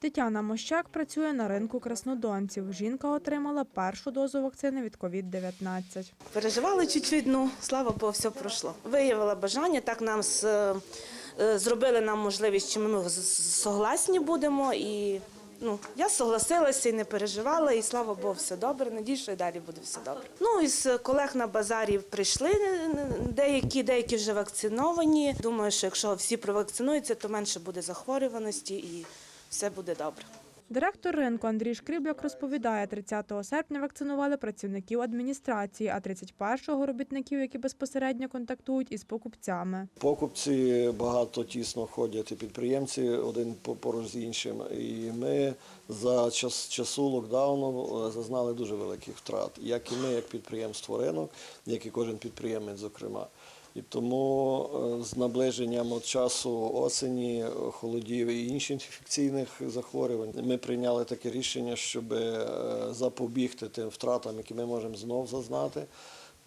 Тетяна Мощак працює на ринку краснодонців. Жінка отримала першу дозу вакцини від COVID-19. Переживали чуть-чуть, ну слава Богу, все пройшло. Виявила бажання, так нам з, е, зробили нам можливість, що ми согласні будемо. І ну, я согласилася і не переживала, і слава Богу, все добре. Надію, що і далі буде все добре. Ну, із колег на базарі прийшли е, деякі, деякі вже вакциновані. Думаю, що якщо всі провакцинуються, то менше буде захворюваності і все буде добре. Директор ринку Андрій Шкрібляк розповідає, 30 серпня вакцинували працівників адміністрації, а 31-го – робітників, які безпосередньо контактують із покупцями. Покупці багато тісно ходять і підприємці один по- поруч з іншим. І ми за час часу локдауну е, зазнали дуже великих втрат, як і ми, як підприємство ринок, як і кожен підприємець, зокрема. І тому е, з наближенням часу осені, е, холодів і інших інфекційних захворювань ми прийняли таке рішення, щоб е, запобігти тим втратам, які ми можемо знов зазнати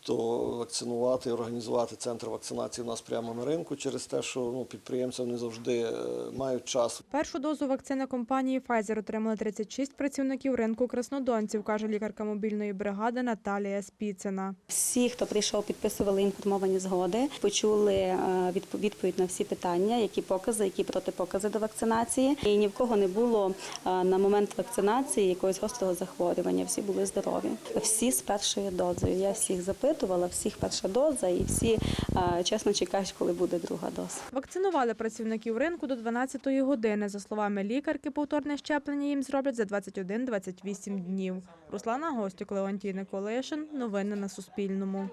то вакцинувати, організувати центр вакцинації у нас прямо на ринку через те, що ну, підприємці не завжди е, мають час. Першу дозу вакцини компанії Pfizer отримали 36 працівників ринку краснодонців, каже лікарка мобільної бригади Наталія Спіцина. Всі, хто прийшов, підписували інформовані згоди, почули е, відповідь на всі питання, які покази, які протипокази до вакцинації. І ні в кого не було е, на момент вакцинації якогось гострого захворювання. Всі були здорові. Всі з першою дозою. Я всіх запитувала, всіх перша доза, і всі е, чесно чекають, коли буде друга доза. Вакцинували працівників ринку до 12-ї години. За словами лікарки, повторне щеплення їм зроблять за 21-28 днів. Руслана Гостюк, Леонтій Николишин. Новини на Суспільному.